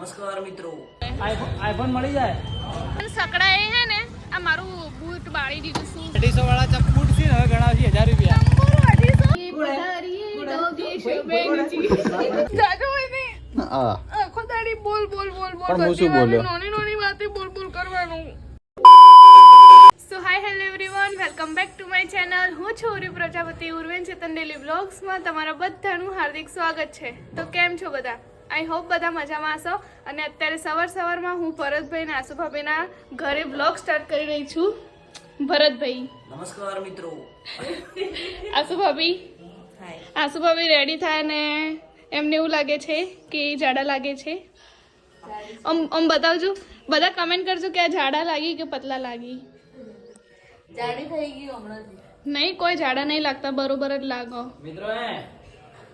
નમસ્કાર મિત્રો. આઈફોન મળી જાય? પણ સકડા એ હે ને આ મારું બૂટ બાળી દીધું શું અઢીસો વાળા ચપ્પુટ છે હવે હવે છે હજાર રૂપિયા. બોલ બોલ. બોલ બોલ. પણ હું બધી શું વાતે બોલ્યો? નાની નાની વાતે બોલ બોલ કરવાનું. So hi hello everyone welcome back to my channel હું છું ઉરી પ્રજાપતિ ઉર્વેન ચેતન ડેલી બ્લોગ્સમાં તમારા બધાનું હાર્દિક સ્વાગત છે. તો કેમ છો બધા? આઈ હોપ બધા મજામાં હશો. અને અત્યારે સવાર સવારમાં હું ભરતભાઈ અને આસુભાભીના ઘરે બ્લોગ સ્ટાર્ટ કરી રહી છું. ભરતભાઈ. નમસ્કાર મિત્રો. આસુભાભી. આસુભાભી રેડી થાય ને એમને એવું લાગે છે કે જાડા લાગે છે? આમ આમ બતાવજો. બધા કમેન્ટ કરજો કે આ જાડા લાગી કે પતલા લાગી? નહીં કોઈ જાડા નહીં લાગતા બરોબર જ લાગો. મિત્રો હે?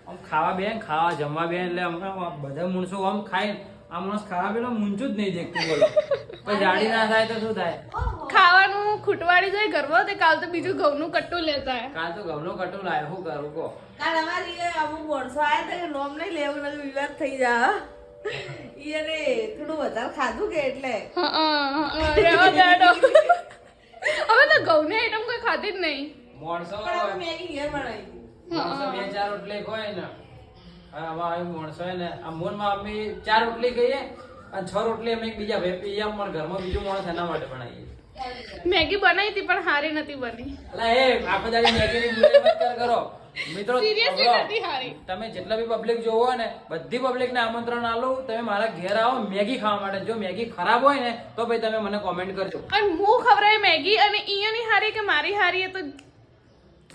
આમ ખાવા બે ખાવા જમવા બે એટલે હમણાં બધા માણસો આમ ખાય આ માણસ ખાવા પેલા મૂંચું જ નહીં દેખતું બોલો. પણ જાડી ના થાય તો શું થાય? ખાવાનું ખૂટવાડી જાય ઘરમાં તે કાલ તો બીજું ઘઉંનું કટ્ટું લેતા. કાલ તો ઘઉંનો કટ્ટું લાવ્યો શું કરું કો કાલ અમારી અમુક માણસો આયા હતા કે નોમ નહીં લેવું નથી વિવાદ થઈ જા એને થોડું વધારે ખાધું કે એટલે. હા, હા, દેડો. હવે તો ઘઉંની આઈટમ કોઈ ખાધી જ નહીં. માણસો પણ મેગી ઘેર બનાવી. બે ચાર રોટલી ખોય ને. હવે આમાં આવી માણસો હે ને. આ મોનમાં અમે ચાર રોટલી કહીએ અને છ રોટલી અમે એકબીજા ભાઈ પણ ઘરમાં બીજું માણસ એના માટે બનાવીએ. મેગી બનાવી હતી પણ હારી નથી બની. અલા એ આખો દાડી મેગીની બુરાઈ મત કરો મિત્રો તમે જેટલા બી પબ્લિક જોવો ને બધી પબ્લિક ને આમંત્રણ આલો. તમે મારા ઘેર આવો મેગી ખાવા માટે. જો મેગી ખરાબ હોય ને તો ભાઈ તમે મને કોમેન્ટ કરજો. અને હું ખબર મેગી અને ઈયોની હારી કે મારી હારી એ તો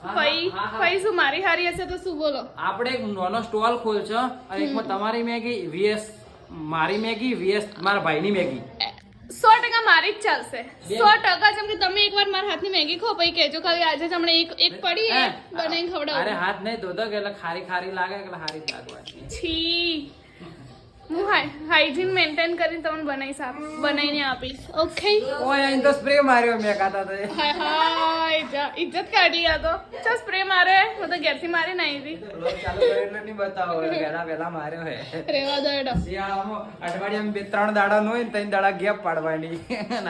ફઈ. ફઈ શું મારી હારી હશે તો શું બોલો? આપણે એક નાનો સ્ટોલ ખોલશો અને એકમાં તમારી મેગી વીએસ મારી મેગી વીએસ મારા ભાઈની મેગી. સો ટકા મારી જ ચાલશે. સો ટકા જેમ કે તમે એકવાર મારા હાથની મેગી ખો પછી કેજો ખાલી આજે જ હમણાં એક એક પડી બનાવી ખવડાવ. અરે હાથ નહીં ધોધો કે એટલે ખારી ખારી લાગે એટલે હારી જ લાગવા છી. હું હાઇજીન મેન્ટેન કરીને તમને બનાવીશ આપ બનાવીને આપીશ. ઓકે ઓય અહીં તો સ્પ્રે માર્યો મેં કાતા તો હાય હાય ઇજ્જત કાઢી આ તો. ચા સ્પ્રે મારે. હું તો ઘેરથી મારી નાઈ હતી. ચાલુ કરીને નહીં બતાવો. પહેલા પહેલા માર્યો હે. રેવા દો એડો. સિયામો અઠવાડિયામાં બે ત્રણ દાડા નો હોય ને ત્રણ દાડા ગેપ પાડવાની.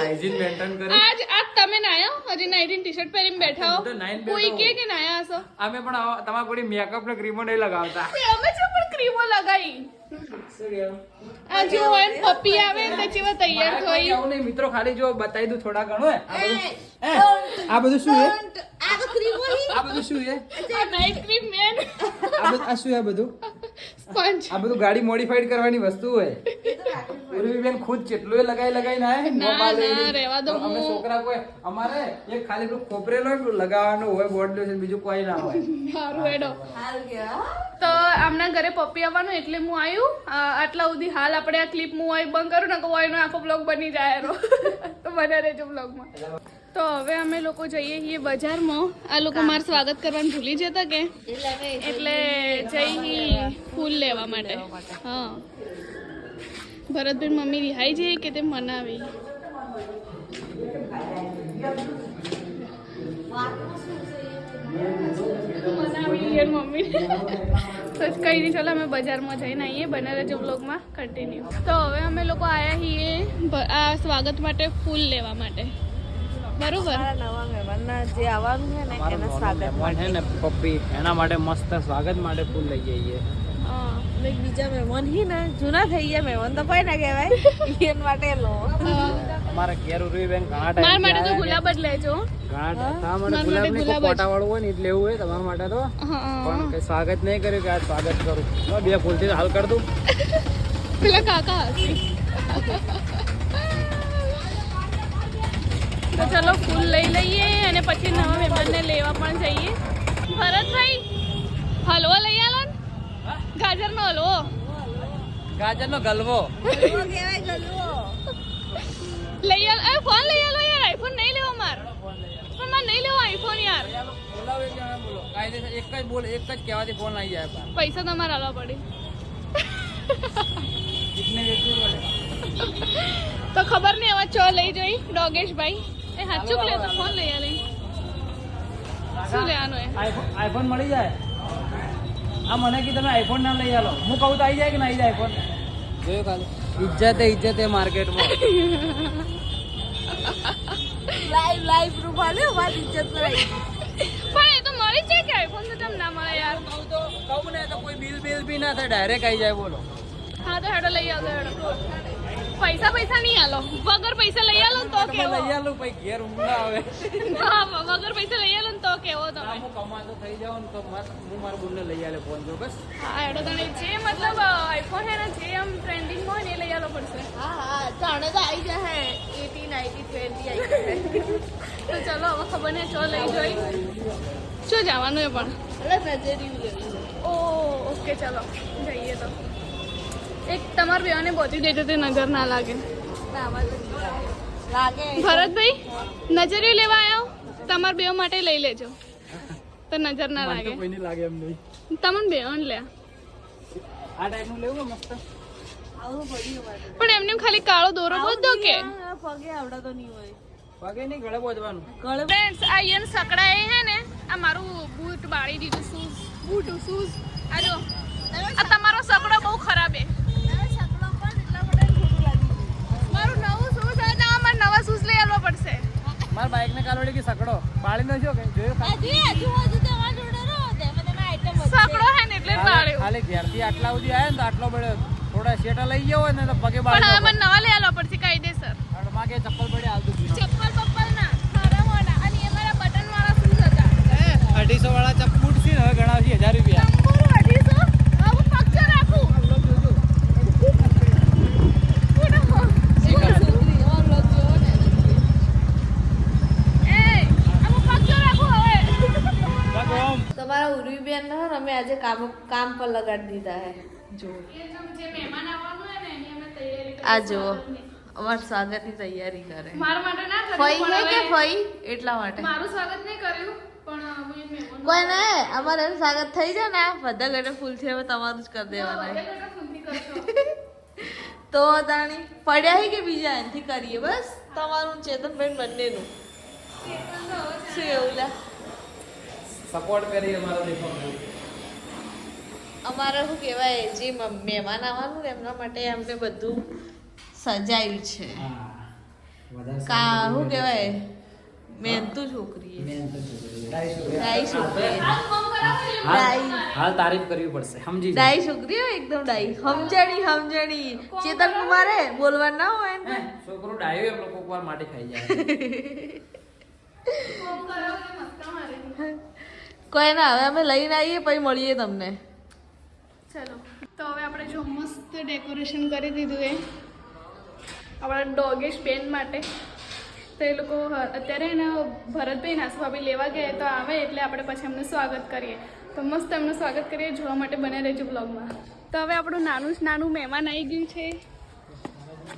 હાઇજીન મેન્ટેન કરી. આજ આજ તમે નાયો હજી નાઇટીન ટી શર્ટ પહેરીને બેઠા હું? હો કોઈ કે કે નાયા હશો? અમે પણ તમારા કોઈ મેકઅપ ને ક્રીમો નહીં લગાવતા. અમે છે પણ ક્રીમો કહેવું? આ જો હોય પપ્પી આવે તો તે તૈયાર થઈ આવું નહીં, મિત્રો ખાલી જો બતાવી દઉં થોડા ઘણું હે. આ બધું આ બધું શું હે આ ક્રીમ હોય. આ બધું શું હે આ નાઇટ ક્રીમ મેન આ બધું આ શું હે બધું? સ્પંજ આ બધું ગાડી મોડિફાઈડ કરવાની વસ્તુ હોય. બેન ખુદ કેટલું એ લગાઈ લગાઈને આયા ના, મોબાઈલ ના, રહેવા દો, અમે હું- છોકરા કોઈ અમારે એક ખાલી પેલું ખોપરેલો લગાવવાનું હોય બોર્ડ છે બીજું કોઈ ના હોય. સારું એડો તો આમના ઘરે પપ્પી આવવાનું એટલે હું આવ્યું આ આટલા સુધી હાલ આપણે આ ક્લિપ હું અહીં બંધ કરું ને કહું એનો આખો બ્લોગ બની જાય એનો. તો મને રહેજો બ્લોગમાં તો હવે અમે લોકો જઈએ છીએ બજારમાં. આ લોકો મારું સ્વાગત કરવાનું ભૂલી જતા કે? એટલે જઈ ફૂલ લેવા માટે. હા. ભરતભાઈ મમ્મી રિહાઈ જઈએ કે તે મનાવી? મનાવી મમ્મી. તો કઈ નહીં ચાલો અમે બજારમાં જઈને આવીએ બને રહેજો બ્લોગમાં કન્ટિન્યુ તો હવે અમે લોકો આવ્યા છીએ આ સ્વાગત માટે ફૂલ લેવા માટે. બરોબર? નવા મહેમાનના જે આવવાનું છે ને એના સ્વાગત મહેમાન ને પપ્પી એના માટે મસ્ત સ્વાગત માટે ફૂલ લઈ જઈએ બીજા મહેમાન હી ને જૂના થઈ ગયા મહેમાન તો કોઈ ના કહેવાય. એના માટે લો. અમારા ઘેર ઉરવી બેન ઘણા મારા માટે તો ગુલાબ જ લેજો. ઘણા ટાઈમ મને ગુલાબ ને કોટા વાળું હોય ને એટલે એવું હોય તમારા માટે તો. પણ કઈ સ્વાગત નહીં કર્યું કે આ સ્વાગત કરું. તો બે ફૂલથી હાલ કર દઉં. પેલા કાકા તો ચલો ફૂલ લઈ લઈએ અને પછી નવા મહેમાનને લેવા પણ જઈએ. ભરતભાઈ હલવો લઈ આવો ને? ગાજરનો હલવો. ગાજરનો ગલવો. ગલુઓ લઈ આલો. એ ફોન લઈ આલો યાર આઈફોન નહીં લેવો માર. પણ મારે નહીં લેવો આઈફોન યાર. બોલાવો એક જણા બોલો કાયદેસર એક જ બોલ એક જ કહેવાથી ફોન આવી જાય પાછા. પૈસા તમારે આલવા પડે. કિતને વેચી બોલે તો ખબર નહીં હવે ચો લઈ જોઈ ડોગેશભાઈ. એ સાચું લે તો ફોન લઈ આલે. શું લેવાનું એ? આઈફોન આઈફોન મળી જાય? આ મને કે તમે આઈફોન ના લઈ આલો. હું કહું તો આવી જાય કે ના આવી જાય આઈફોન જોયું ખાલી. ઇજ્જતે ઇજ્જતે માર્કેટમાં. લાઈવ લાઈવ પ્રૂફ આલે વાત ઇજ્જત કરાઈ પણ એ તો મળી જાય કે આઈફોન તો તમને ના મળે યાર? કહું તો કહું ને તો કોઈ બિલ બિલ બી ના થાય ડાયરેક્ટ આવી જાય બોલો. હા તો હેડો લઈ આવજો હેડો. પૈસા પૈસા નહીં આલો. વગર પૈસા લઈ આલો ને તો કે લઈ આલો ભાઈ ઘેર ઊંઘા આવે. ના વગર પૈસા લઈ આલો ને તો કેવો તમે? હું કમાતો થઈ જાવ ને તો મસ્ત હું મારા બુનને લઈ આલે ફોન જો બસ. હા એડો તને જે મતલબ આઈફોન હે ને જે આમ ટ્રેન્ડિંગ હોય ને એ લઈ આલો પડશે. હા હા જાણે તો આવી જશે. એટી નાઇન્ટી ટ્વેન્ટી આવી જાય તો ચલો હવે ખબર ને ચો લઈ જોઈ. શું જવાનું એ પણ? એટલે નજરિયું લેવું ઓ ઓકે ચલો જઈએ. એક તમારા બેવાને પહોંચી દેજો તે નજર ના લાગે. ભરતભાઈ નજરિયું લેવા આવ્યો તમારા બેવ માટે લઈ લેજો. તો નજર ના લાગે. લાગે એમ નહીં. તમને બેવન લે. આ ટાઈપનું લેવું મસ્ત. પણ એમને ખાલી કાળો દોરો બોધો કે? પગે આવડતો નહીં હોય. પગે નહીં ગળે બોધવાનું. ગળે ફ્રેન્ડ્સ આ યન સકડા હે ને આ મારું બૂટ બાળી દીધું શૂઝ. Boot shoes. આ જો આ તમારો સકડો બહુ ખરાબ હે શકલો પણ એટલા માટે ખોટું લાગી ગયું. મારું નવું શૂઝ હવે તો મારે નવા શૂઝ લઈ આવવા પડશે મારા બાઇક ને કાલોડી કે સકડો? બાળી ન છો કે? જોયો હજુ હજુ હજુ તમારા જોડે રહો તેમાં તમે આઈટમ સકડો હે ને એટલે બાળ્યો. ખાલી ઘેરથી આટલા સુધી આયા ને તો આટલો પડ્યો થોડા શેટા લઈ ગયો હોય ને તો પગે પણ બાળી હવે મને નવા લઈ આવવા પડશે કાયદેસર. માં કે ચપ્પલ પડે હાલતું દુ ચપ્પલ પપ્પલ ના ખરા મોડા અને એ મારા બટન વાળા શું હતા 250 વાળા ચપ્પુટ છે ને હવે ગણાવશે હજાર રૂપિયા તંબુરું અઢીસો હવે હું પગ રાખું એ હવે હું પગ રાખું હવે ભગવાન. તમારા ઉર્વીબેન ને અમે આજે કામ કામ પર લગાડી દીધા હે. જો. જે મહેમાન આવવાનું હોય ને એની અમે તૈયારી આ જુઓ અમાર સ્વાગતની તૈયારી કરે. મારા માટે ના ફઈ હે કે ફઈ? એટલા માટે. મારું સ્વાગત નહીં કર્યું પણ હું કોઈ ને અમારે સ્વાગત થઈ જાય ને બધા ઘરે છે હવે તમારું જ કરી દેવાના. તો તાણી પડ્યા હે કે બીજા? એનથી કરીએ બસ? તમારું ને ચેતનભાઈ બંનેનું. શું એવું લે? સપોર્ટ કરી અમારો દેખો અમારે શું કહેવાય જે મ- મહેમાન આવવાનું ને એમના માટે અમને બધું સજાયું છે. કા શું કહેવાય? મહેનતું છોકરી. હાલ ફોન કરાવો એટલે ડાઈ હાલ તારીફ કરવી પડશે. સમજી ડાઈ છોકરી હો એકદમ ડાઈ સમજણી સમજણી ચેતન કુમારે બોલવા ના હોય ને છોકરો ડાયો એમ લોકો કોકવાર માટે ખાઈ જાય. ફોન કરાવો એટલે મસ્કા મારે. કોઈ ના હવે અમે લઈને આવીએ પછી મળીએ તમને. ચલો. તો હવે આપણે જો મસ્ત ડેકોરેશન કરી દીધું એ. આપણા ડોગેશ બેન માટે. તો એ લોકો અત્યારે એને ભરતભાઈ નાસુ ભાભી લેવા ગયા તો આવે એટલે આપણે પછી એમનું સ્વાગત કરીએ. તો મસ્ત એમનું સ્વાગત કરીએ જોવા માટે બને રહેજો બ્લોગમાં તો હવે આપણું નાનું નાનું મહેમાન આવી ગયું છે.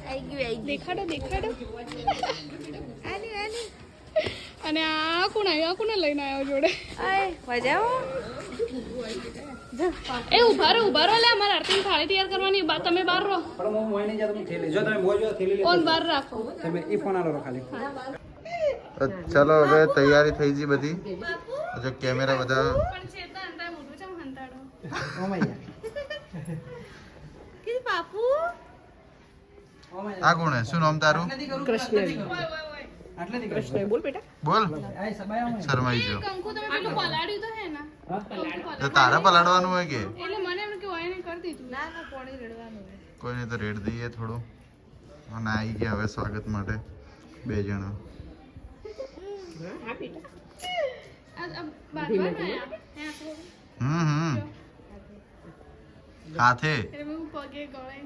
આવી ગયું આવી દેખાડો દેખાડો. અને આ કોણ આવ્યો? આ કોને લઈને આવ્યો જોડે? મજામાં? એ ઊભા રહો ઊભા રહો. લે અમારે આરતી થાળી તૈયાર કરવાની. તમે બહાર રહો. પણ હું મોય નહીં જાતો હું થેલી જો તમે બોજો થેલી લે ફોન બહાર રાખો. તમે ઈ ફોન આલો ખાલી ચાલો હવે તૈયારી થઈ ગઈ બધી. જો કેમેરા બધા પણ ચેતન અંતા મોઢું ચમ હંતાડો? ઓ મૈયા કે બાપુ? ઓ મૈયા આ કોણ હે? શું નામ તારું? કૃષ્ણ. ઓય ઓય ઓય આટલેથી કૃષ્ણ બોલ બેટા. બોલ. આય સબાય ઓ શરમાઈ જો કંકુ તમે પેલું પલાડ્યું તો હે ને? તો તારા પલાડવાનું હોય કે? એટલે મને એમ કે હોય ને કરી દીધું. ના ના પોણી રડવાનું કોઈને તો રેડ દઈએ થોડું. અને આવી ગયા હવે સ્વાગત માટે બે જણા. ને. હમ હમ. હાથે. એટલે મેં પગે ગળે.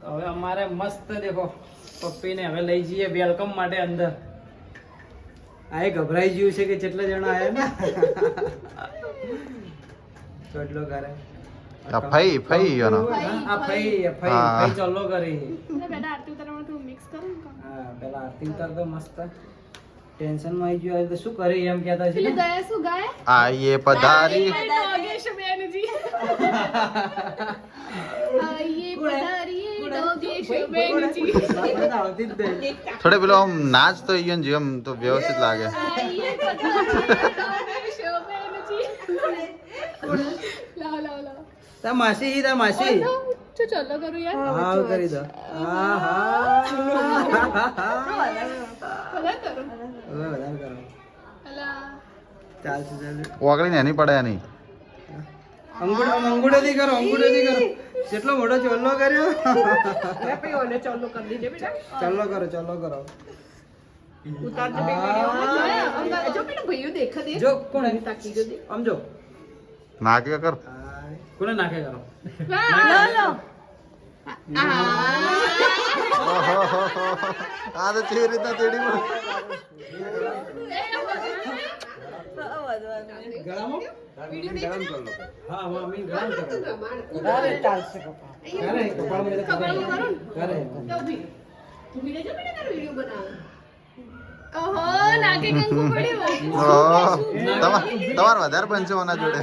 તો હવે અમારે મસ્ત દેખો પપ્પીને હવે લઈ જઈએ વેલકમ માટે અંદર. આ એ ગભરાઈ ગયું છે કે કેટલા જણા આયા ને? ચોટલો કરે. આ ફઈ ફઈ એનો. આ ફઈ ફઈ ફઈ ચલ્લો કરી. બેટા આરતી ઉતારવામાં તું મિક્સ કરો હા પેલા આરતી ઉતાર તો મસ્ત. ટેન્શનમાં આવી ગયું. તો શું કરે એમ કહેતા છે દયા શું ગાય? આઈએ પધારી. બેનજી થોડે પેલો આમ નાચ તો ઈયો જીવ જેમ તો વ્યવસ્થિત લાગે. તા માસી તા માસી ચલો કરું યાર? હા કરી દો. હા હા. બધા કરો. વધારે કરો ચાલશે ચાલશે. ઓગળી ને એની પડે એની અંગૂઠો આમ અંગૂઠોથી કરો દી કરો કેટલો મોટો ચોલ્લો કર્યો. ચલ્લો કરો ચલ્લો કરો જો કોણ? આમ જો. નાકે કર. કોને નાખે કરો? આ તો કેવી રીતના તેડી તમાર વધારે બનશે ઓના જોડે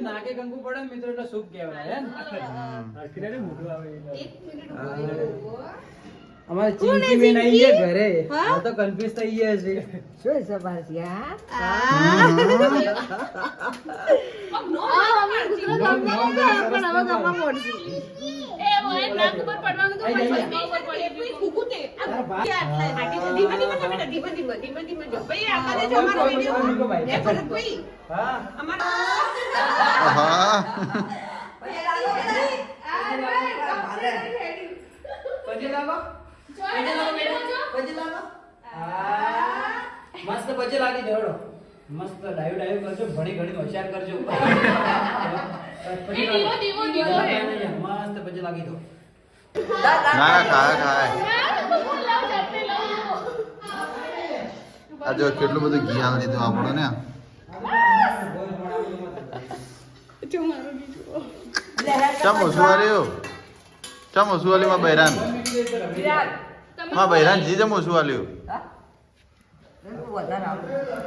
નાકે કંકુ પડે મિત્રો એટલે શુભ કહેવાય હે. ને? અમારે ચિંકી બેન આવી ગયા ઘરે આ તો કન્ફ્યુઝ થઈ ગયા છે આ અમે ગુજરાત નામમાં હતા, પણ હવે ગામમાં પડશે. એ હવે નાક ઉપર પડવાનું તો પછી બે મસ્ત પછી લાગી જડો મસ્ત ડાયો ડાયો કરજો ભણી ઘણી હોશિયાર કરજો. પછી એ દીવો, દીવો, દીવો હે. મસ્ત પછી લાગી દો ના ના ખાય ખાય. આ જો કેટલું બધું ઘી આલ દીધું આપણને ને જો મારું બીજું. ચમ આલ્યું ચમ ઓછું આલ્યું માં બૈરાન? માં બૈરાન જી જમો ઓછું આલ્યું?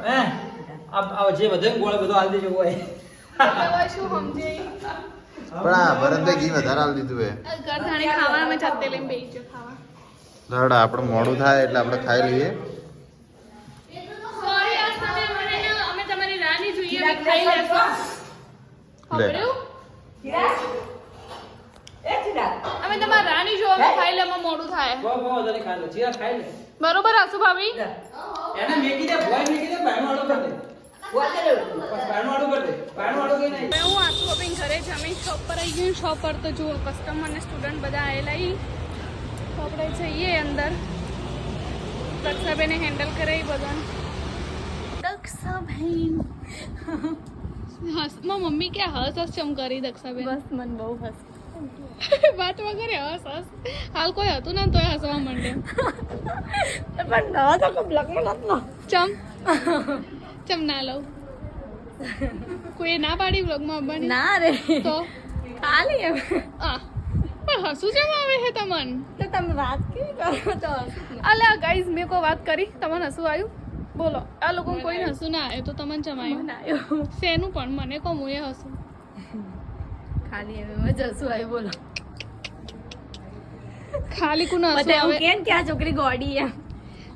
હે? આ જે બધે ગોળ બધો આલ દેજો હોય. શું? પણ આ ભરતે ઘી વધારે આલ દીધું હે. ખાવા જાતે લઈને ખાવા. આપણે મોડું થાય એટલે આપણે ખાઈ લઈએ. સોરી અમે તમારી રાની જોઈએ ખાઈ લેશો લે. અમે તમારી રાની જો અમે ખાઈ લેમાં મોડું થાય. બહુ બહુ વધારે ખાઈ લો ચીરા ખાઈ લે. બરોબર આસુ ભાભી? એને મેકી દે ભોય મેકી દે પાણી વાળો કર દે. હું આસુ ભાભી ઘરે જમી શોપ પર આવી ગયું શોપ પર તો જુઓ કસ્ટમર ને સ્ટુડન્ટ બધા આવેલા ઈ. તો આપણે જઈએ અંદર. દક્ષાબેને હેન્ડલ કરે ઈ બધાને. દક્ષાબેન. હસમાં મમ્મી કે હસ હસ ચમ કરી દક્ષાબેન? બસ મન બહુ હસ વાત વગરે હસ હસ. હાલ કોઈ હતું ને તોય હસવા માંડે. ચમ. ચમ ના લઉં. કોઈ ના પાડી બ્લોગમાં આવવાની ના રે. તો? ખાલી એમ. આ. પણ હસું કેમ આવે છે તમન? તો તમે વાત કેવી કરો તો અલે ગાઈઝ મેં કોઈ વાત કરી? તમને હસું આવ્યું બોલો. આ લોકો કોઈને હસું ના આવ્યું તો તમને જમાયું શેનું પણ? મને કહું હું એ હસું. ખાલી એમ એમ જ હસું આવ્યું બોલો. ખાલી કુને હસું આવે. કેમ કે આ છોકરી ગોડી એમ.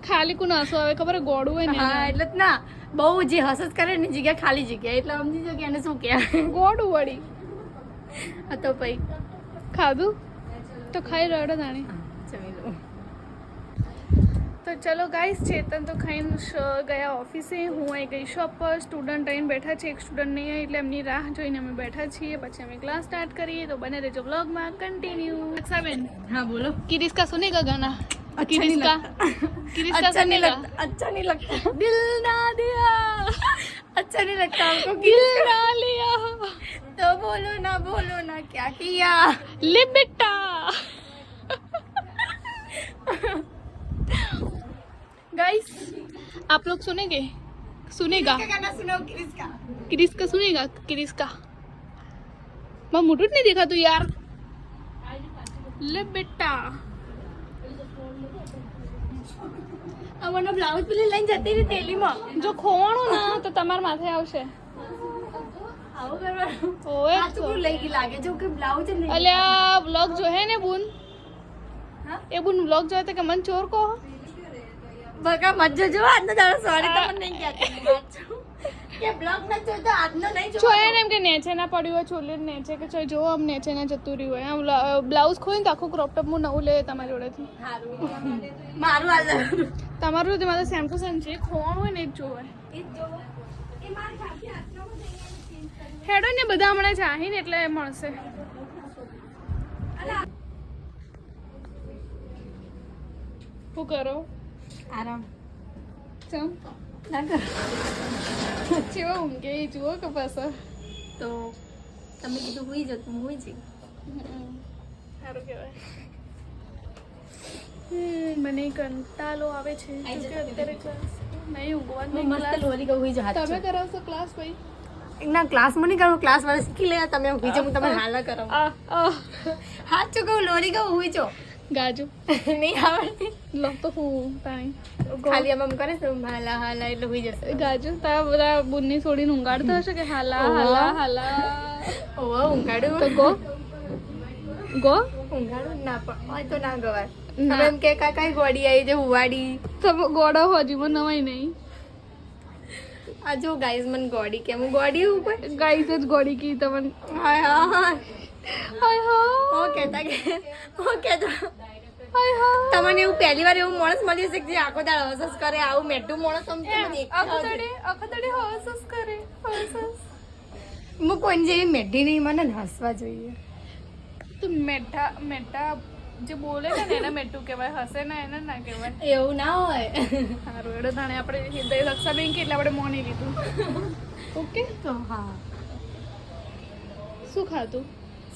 ખાલી કુને હસું આવે ખબર ગોડું હોય ને હા એટલે જ ના બહુ જે હસ હસ કરે ને જગ્યા ખાલી જગ્યા એટલે સમજી જો કે એને શું કહેવાય. ગોડું વળી. આ તો પછી. ખાધું? તો ખાઈ રડો જાણી તો ચલો ગાઈસ ચેતન તો ખાઈને શ- ગયા ઓફિસે હું અહીં ગઈ શોપ પર સ્ટુડન્ટ આવીને બેઠા છે એક સ્ટુડન્ટ નહીં આવી એટલે એમની રાહ જોઈને અમે બેઠા છીએ પછી અમે ક્લાસ સ્ટાર્ટ કરીએ તો બને રહેજો વ્લોગમાં કન્ટિન્યુ અક્ષાબેન હા બોલો किरिस का सुनेगा गाना अच्छा किरिस नहीं का लगता किरिस का अच्छा नहीं सुनेगा लगता अच्छा नहीं लगता दिल ना दिया अच्छा नहीं लगता आपको दिल ना लिया तो बोलो ना बोलो ना क्या किया ले बेटा आप लोग सुनेंगे सुनेगा गाना सुनो क्रिस का किरिस का सुनेगा किरिस का मैं मुटुट नहीं देखा तू यार ले बेटा અમારો બ્લાઉઝ પેલી લઈને જતી રહી થેલીમાં જો ખોવાણું ના તો તમારા માથે આવશે આવું કરવાનું ઓએ આ છોકરું લઈ ગઈ લાગે જો કે બ્લાઉઝ જ નહીં અલ્યા વ્લોગ જો હે ને બુન હા? એ બુન વ્લોગ જોયો તો કે મન ચોર કહો બકા મત જોજો આજનો દાડો સોરી તમને નહીં કહેતી કે બ્લોગ ન તો આજનો નહીં જો ને એમ કે નેચે ના પડ્યું હોય છોલે નેચે કે ચાલ જો આમ નેચે ના જતું રહ્યું હોય. આમ બ્લાઉઝ ખોઈને તો આખું ક્રોપ ટોપ હું નવું લે તમારી જોડેથી. મારું હાલ તમારું તમારે સેમ ટુ સેમ છે ખોવાનું હોય ને એ જ જોવે એ જોવે એ મારી ખ્યાલથી આજનો હેડો ને બધા હમણાં ચાહી ને એટલે મળશે. શું કરો? આરામ. ચમ? ના કરો. ચેવો ઊંઘે એ જુઓ કે પાછા તો તમે કીધું હોઈ જતો હું હોઈ જઈ? સારું કહેવાય. મને કંટાળો આવે છે. આઈ કેમ કે જતો અત્યારે ક્લાસ નહીં ઊંઘવાનું મસ્ત લોરી હુઈ તમે કરાવશો ક્લાસ ભાઈ ના ક્લાસમાં નહીં કરું ક્લાસ વાળા શીખી લે તમે જાઉં હું તમને હાલ કરાવું. આ આ લોરી કહું હુઈ જો ગાજુ. નહીં આવડતી? લો તો હું પાણી ખાલી આમ કરે છે હાલા હાલા એટલે હોઈ જશે. ગાજુ તારા બધા બુનની છોડીને ઊંઘાડતો હશે કે હાલા હાલા હાલા? ઓવા ઊંઘાડું. તો ગો. ગો? ઊંઘાડું? ના પણ હોય તો ના ગવાય. હવે એમ કે કાકા ગોડી આવી છે હુવાડી. તમે ગોળો હોજીમાં નવાય નહીં. આ જો ગાઈઝ મને ગોડી કે હું ગોડી ઉપર ગાઈસ જ ગોડી કી તમને. હાય હા. હાય હો. હો કહેતા કે હો કહેતા હાય હા. તમને એવું પહેલી વાર એવું માણસ મળ્યું છે કે જે આખો દાળ હસસ કરે આવું મેટું માણસ આમ તમે દેખ્યા જ અખતડે અખતડે હસસ કરે હસસ. હું કોઈ જેવી મેઢી નહીં મને હસવા જોઈએ. તો મેઠા મેઠા જે બોલે ને એને મેઠું કહેવાય હસે ને એને ના કહેવાય. એવું ના હોય. સારું એડો તાણે આપણે હૃદય રક્ષાબેન કે એટલે આપણે મોની લીધું. ઓકે તો હા. શું ખાધું?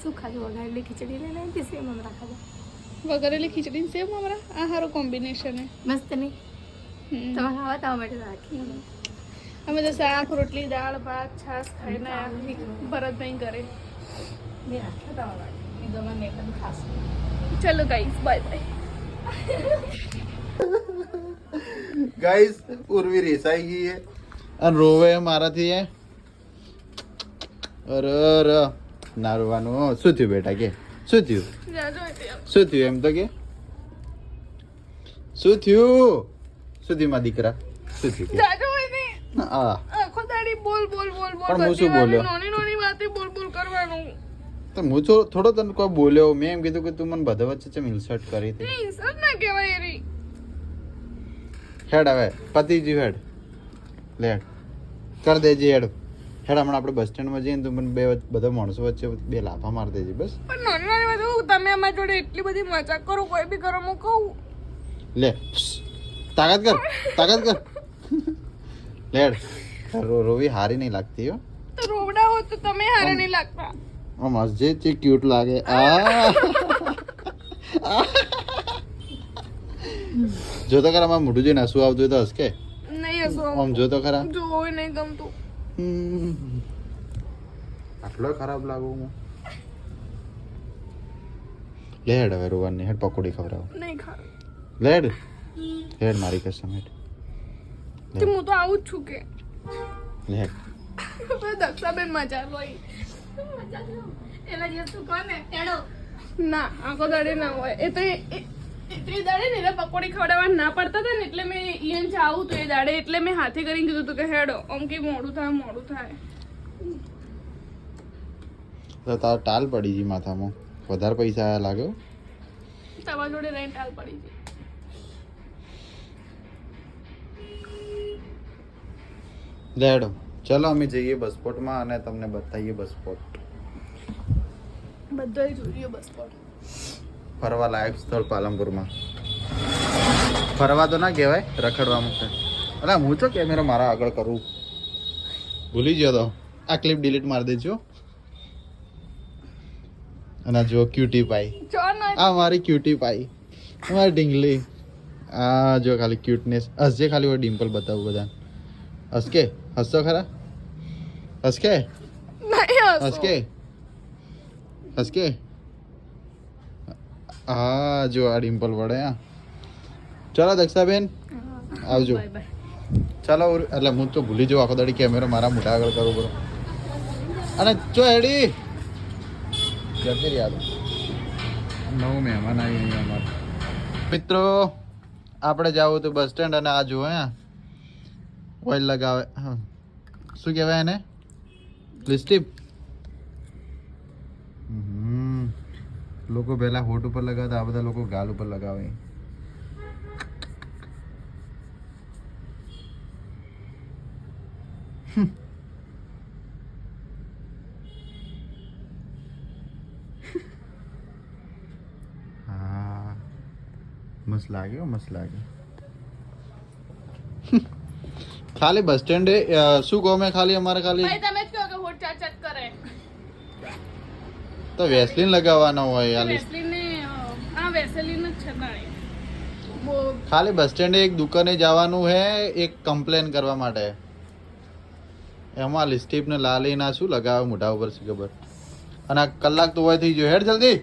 શું ખાધું? વઘારેલી ખીચડી આવી હતી સેમ હમણાં ખાધા. વગરેલી ખીચડી સેવ મમરા આ સારું કોમ્બિનેશન હે મસ્ત નહીં. તમે ખાવા તો માટે રાખી અમે. તો શાક રોટલી દાળ ભાત છાશ ખાઈને. ભરતભાઈ ઘરે. ચલો guys bye bye guys Urvi રેસાઈ ગઈ હે. અને રોવે મારાથી એ અરે અરે. ના રોવાનું શું થયું બેટા કે? શું થયું? શું થયું એમ તો કે? શું થયું? શું થયું માં દીકરા? શું થયું બોલ બોલ બોલ બોલ પણ હું શું બોલ્યો? નાની નાની વાતે બોલ બોલ કરવાનું. તો હું થોડો તને કોઈ બોલ્યો? મેં એમ કીધું કે તું મને બધા વચ્ચે ચમ ઇન્સર્ટ કરી હતી. એ ના કહેવાય એરી હેડ હવે પતિજી હેડ. લે કર દેજે હેડ. હેડ હમણાં આપણે બસ સ્ટેન્ડમાં જઈએ ને તો મને બે બધા માણસો વચ્ચે બે લાફા માર દેજે બસ. પણ નાની નાની વાતે હું તમે અમારી જોડે એટલી બધી મજાક કરો કોઈ બી કરો હું કહું. લે તાકાત કર તાકાત કર. લેડ રો રોવી હારી નહીં લાગતી હો. તો રોવડા હો તો તમે હારે નહીં લાગતા. આ મસ્જે જે ક્યુટ લાગે. આ. જો તો ખરા મારું મોઢું જોઈને હસવું આવતું હોય તો હસ કે નહીં હસવું આમ જો તો ખરા. જોઈ નહીં ગમતું. આટલો ખરાબ લાગુ હું. લે હેડ હવે રોવાની હેડ પકોડી ખવડાવ. નહીં ખાવું. લેડ હેડ. મારી કસમ હેડ. તો હું તો આવું જ છું કે. લે દક્ષા દક્ષાબેન મજા લોય એલા જે કોને? હેડો. ના આખો દાડે ના હોય. એ તો તો દાડે ને એને પકોડી ખવડાવવા ના પડતા હતા ને એટલે મેં ઈયન જાવું તો એ દાડે એટલે મેં હાથે કરીને કીધું હતું કે હેડો આમ કે મોડું થાય મોડું થાય. તો તાર ટાલ પડી ગઈ માથામાં. વધારે પૈસા આયા લાગ્યો? તમારા જોડે રહીને ટાલ પડી ગઈ. લેડો ચલો અમે જઈએ બસપોર્ટમાં અને તમને બતાવીએ બસપોર્ટ બધો જોઈએ બસ પર ફરવા લાયક સ્થળ પાલનપુરમાં. ફરવા તો ના કહેવાય રખડવા માટે. અલા હું તો કેમેરા મારા આગળ કરું. ભૂલી ગયો તો. આ ક્લિપ ડિલીટ મારી દેજો. અને જો ક્યુટી પાઈ આ મારી ક્યુટી પાઈ મારી ઢીંગલી. આ જો ખાલી ક્યુટનેસ હસજે ખાલી હોય ડિમ્પલ બતાવું બધા હસકે? હસતો ખરા? હસકે? હસકે? હસકે? હા જો આ ડિમ્પલ વડે હા. ચાલો દક્ષાબેન આવજો. ચાલો એટલે હું તો ભૂલી જાઉં આખો દાડી કેમેરો મારા મોઢા આગળ કરવો પડો. અને ચો હેડી. જતી યાદ નવું મહેમાન આવી અહીંયા અમારે. મિત્રો આપણે જવું હતું બસ સ્ટેન્ડ અને આ જુઓ હે. ઓઇલ લગાવે શું કહેવાય એને? લિસ્ટીપ હમ. લોકો પહેલા હોઠ ઉપર લગાવતા આ બધા લોકો ગાલ ઉપર લગાવે હા મસ્ત લાગ્યો મસ્ત લાગ્યો ખાલી બસ સ્ટેન્ડે અ, શું કહો મેં ખાલી અમારે ખાલી ભાઈ તમે જ કહો કે હોટ ચાટ ચાટ કરે તો વેસલીન લગાવવાનો હોય આ લિસ્ટ વેસલીન ને આ વેસલીન જ છે તાણી ખાલી બસ સ્ટેન્ડે એક દુકાને જવાનું હે એક કમ્પ્લેન કરવા માટે. એમાં લિસ્ટીપ ને લાલી ના શું લગાવે મોઢા ઉપર છે ખબર? અને આ કલાક તો હોય થઈ ગયો. હેડ જલ્દી.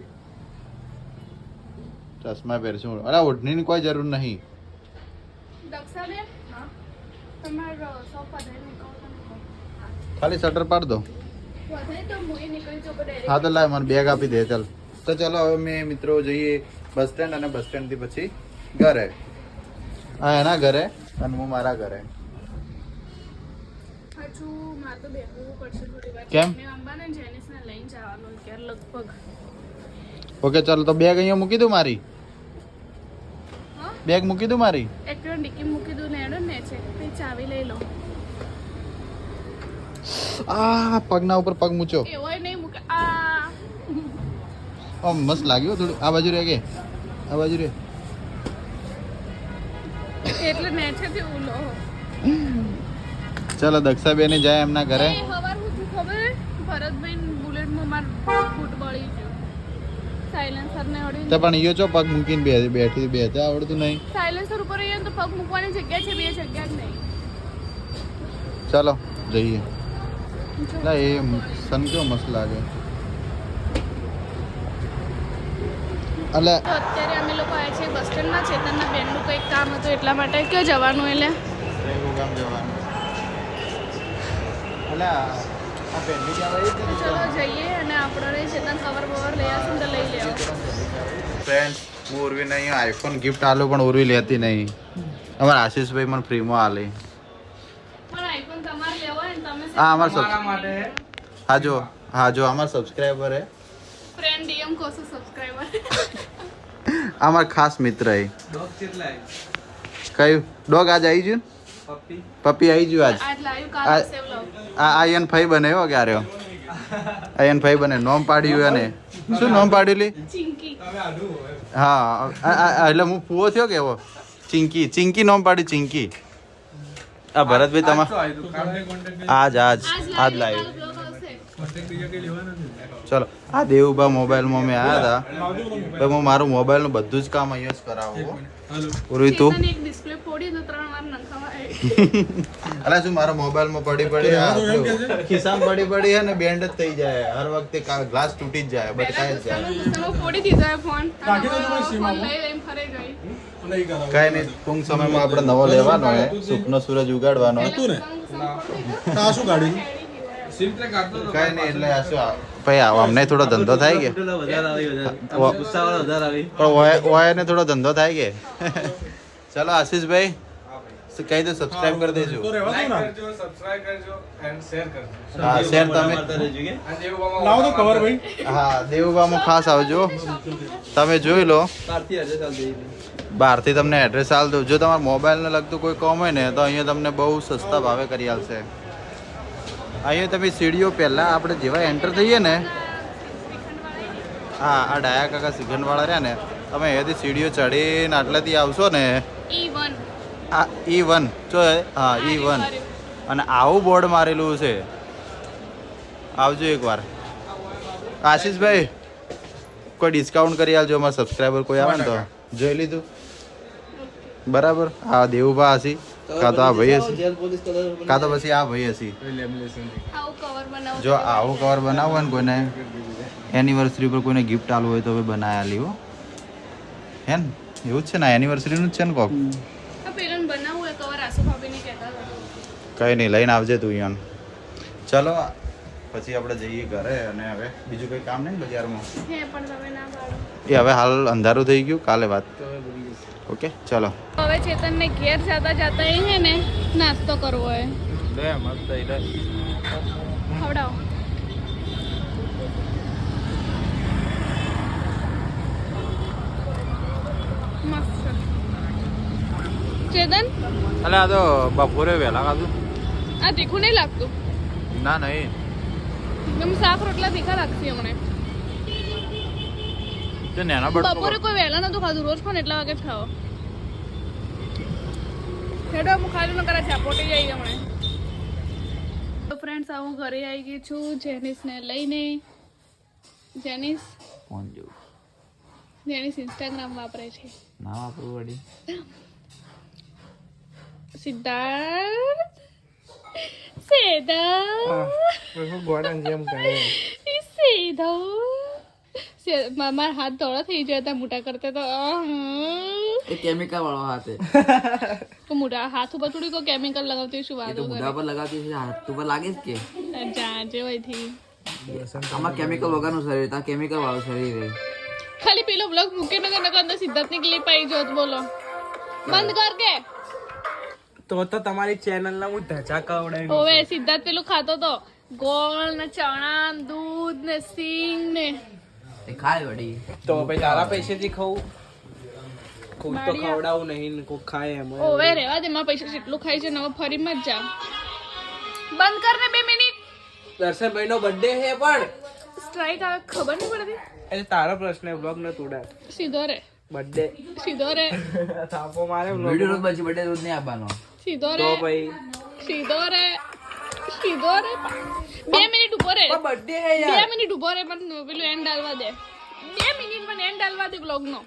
ચશ્મા પહેરશું. અરે ઓઢણીની કોઈ જરૂર નહીં. દક્ષાબેન? તમારો. ખાલી શટર પાડ દો. હું તો લાય મને બેગ આપી દે ચાલ. તો ચાલો હવે મેં મિત્રો જઈએ બસ સ્ટેન્ડ અને બસ સ્ટેન્ડથી પછી ઘરે. હા એના ઘરે અને હું મારા ઘરે. કેમ? ઓકે ચાલો તો બેગ અહીંયા મૂકી દઉં મારી? બેગ મૂકી દઉં મારી? ડિક્કી મૂકી દઉં ને એનો ને છે ચાવી લઈ લો આ પગના ઉપર પગ મૂચો આમ મસ્ત લાગ્યો થોડું. આ બાજુ રે કે? આ બાજુ રે. એટલે ને છે ઉલો. ચાલો દક્ષાબેન જાય એમના ઘરે. એ હવાર સુધી ખબર? ભરતભાઈ બુલેટમાં માર ફૂટ બળી ગયું. સાયલેન્સર ને તો પણ ઈયો પગ મૂકીને બે બેઠી બેઠા આવડતું નહીં. સાયલેન્સર ઉપર તો પગ મૂકવાની જગ્યા છે બે જગ્યા જ નહીં. ચાલો જઈએ. ના એ સન કેવો મસ્ત લાગે. એટલે અત્યારે અમે લોકો આવ્યા છીએ બસ સ્ટેન્ડમાં. ચેતનના બેનનું કંઈક કામ હતું એટલા માટે. ક્યાં જવાનું એટલે કામ જવાનું. એટલે ચલો જઈએ અને આપણે ચેતન કવર બવર લઈ આવશું તો લઈ લેવા ફ્રેન્ડ હું ઉર્વીને અહીંયા આઈફોન ગિફ્ટ આલો પણ ઉર્વી લેતી નહીં. અમારા આશીષભાઈ મને ફ્રીમાં આલે. હા અમાર સબ માટે. હા જો હા જો અમાર સબસ્ક્રાઇબર હે. ફ્રેન્ડ ડીએમ કોસો સબસ્ક્રાઇબર અમાર ખાસ મિત્ર હે. ડોગ કેટલા કયું? ડોગ આજ આવી ગયું પપ્પી પપ્પી આવી ગયું આજ? આજ આ- કાલે સેવ લવ આ આયન ફાઈ બને હો ક્યારે આયન ફાઈ બને નોમ પાડ્યું એને. શું નોમ પાડેલી? ચિંકી. હા એટલે હું પૂવો થયો કેવો ચિંકી ચિંકી નોમ પાડી ચિંકી. આ ભરતભાઈ તમાર આજ આજ આજ આવશે. ચલો આ દેવુબા મોબાઈલમાં મેં આવ્યા હતા તો હું મારું મોબાઈલનું બધું જ કામ અહીંયા જ કરાવું. તું? અલા શું મારા મોબાઈલમાં પડી પડી આ ખિસ્સામાં પડી પડી અને બેન્ડ જ થઈ જાય. હર વખતે ગ્લાસ તૂટી જ જાય બટ કાંઈ જાય. ફોડી દીધો ફોન ફોન લઈ લઈને ફરે ગઈ. કઈ નહીં ટૂંક સમયમાં આપણે નવો લેવાનો હે. સુખનો સૂરજ ઉગાડવાનો હે. સિમ્પલે કાઢતો તો કઈ નહીં એટલે આ શું આ- ભાઈ આવો અમને થોડો ધંધો થાય કે? પણ ઓય- ઓય થોડો ધંધો થાય કે? ચલો આશીષભાઈ કહી દો સબસ્ક્રાઇબ કરી દેજો. કરજો સબસ્ક્રાઇબ કરજો એન્ડ શેર કરજો. હા શેર તમે અને એવું હા દેવુબામાં ખાસ આવજો. તમે જોઈ લો. બહારથી તમને એડ્રેસ આલ દઉં. જો તમારા મોબાઈલને લગતું કોઈ કોમ હોય ને તો અહીંયા તમને બહુ સસ્તા ભાવે કરી આલશે. અહીંયા તમે સીડીઓ પહેલાં આપણે જેવા એન્ટર થઈએ ને હા આ ડાયા કાકા સિગનવાળા રહ્યા ને તમે અહીંયાથી સીડીઓ ચડીને આટલાથી આવશો ને આ ઈ વન જો હા ઈ વન અને આવું બોર્ડ મારેલું છે. આવજો એકવાર. આશીષભાઈ કોઈ ડિસ્કાઉન્ટ કરી આલજો અમારા સબસ્ક્રાઈબર કોઈ આવે ને તો. જોઈ લીધું? બરાબર? હા દેવુભા હસી કાં તો આ ભાઈ હસી કાં તો પછી આ ભાઈ હસી આવું કવર બનાવો જો આવું કવર બનાવો ને કોઈને એનિવર્સરી પર કોઈને ગિફ્ટ આલવું હોય તો હવે બનાવી આલી હો હે ને? એવું જ છે ને એનિવર્સરીનું જ છે ને કોક? આ પેલું બનાવવું હોય કવર આસુ ભાભીને કહેતા હતા. કઈ નહીં લઈને આવજે તું યાન ચલો પછી આપણે જઈએ ઘરે અને હવે બીજું કંઈ કામ નહીં બજારમાં? હે પણ તમે ના પાડો. એ હવે હાલ અંધારું થઈ ગયું કાલે વાત. ઓકે? ચલો. હવે ચેતનને ઘેર જતા જતા એ છે ને નાસ્તો કરવો હે લે મસ્ત લે ખવડાવો. મસ્ત ચેતન? અલે આ તો બપોરે વહેલા ખાધું. આ તીખું નહીં લાગતું? ના નહીં. એકદમ સાફ રોટલા તીખા લાગશે હમણાં. તો નેના બટ બપોરે કોઈ વહેલા નતું ખાધું. રોજ પણ એટલા વાગે જ ખાઓ. હેડો હું ખાધું ન કરે ચાપોટી જઈ હમણાં. તો ફ્રેન્ડ્સ હું ઘરે આવી ગઈ છું. જેનિસને લઈને. જેનિસ? ફોન જોઉં જેનિસ ઇન્સ્ટાગ્રામ વાપરે છે. ના વાપરું વળી. સિદ્ધાર્થ? સેદા ગોડા જેમ કહે. સીધો મારા હાથ ધોળા થઈ જતા મોટા કરતા તો એ કેમિકલ વાળો હાથે તો મોટા હાથ ઉપર થોડી કોઈ કેમિકલ લગાવતી શું વાત તો મોઢા પર લગાવતી છે હાથ ઉપર લાગે જ કે. જાજે વયથી આમાં કેમિકલ વગરનું શરીર તા કેમિકલ વાળું શરીર ખાલી પેલો બ્લોગ મૂકે નગર અંદર સિદ્ધાર્થની ક્લિપ આવી જોત બોલો. બંધ કર કે. તો તો તમારી ચેનલ ના હું ધજા કવડાવી ઓવે સિદ્ધાર્થ પેલું ખાતો તો ગોળ ને ચણા ને દૂધ ને સિંગ ને એ ખાય વળી. તો પછી તારા પૈસેથી ખવું ખુદ તો ખવડાવું નહીં ને કોઈ ખાય એમ ઓવે રેવા દે માં પૈસા જેટલું ખાય છે ને ફરી મત જા. બંધ કર ને બે મિનિટ. દર્શનભાઈ નો બર્થડે છે પણ. સ્ટ્રાઇક આવે ખબર નહીં પડતી. એટલે તારો પ્રશ્ન બ્લોગ ન તોડા સીધો રે. બર્થડે સીધો રે. થાપો મારે વિડિયો રોજ પછી બર્થડે રોજ નહીં આપવાનો. સીધો તો રે. ભાઈ. સીધો રે. સીધો રે બે મિનિટ ઊભો રે. બર્થડે હે બે મિનિટ ઊભો રે પણ પેલું એન્ડ આલવા દે. બે મિનિટ મને એન્ડ ડાલવા દે બ્લોગ નો.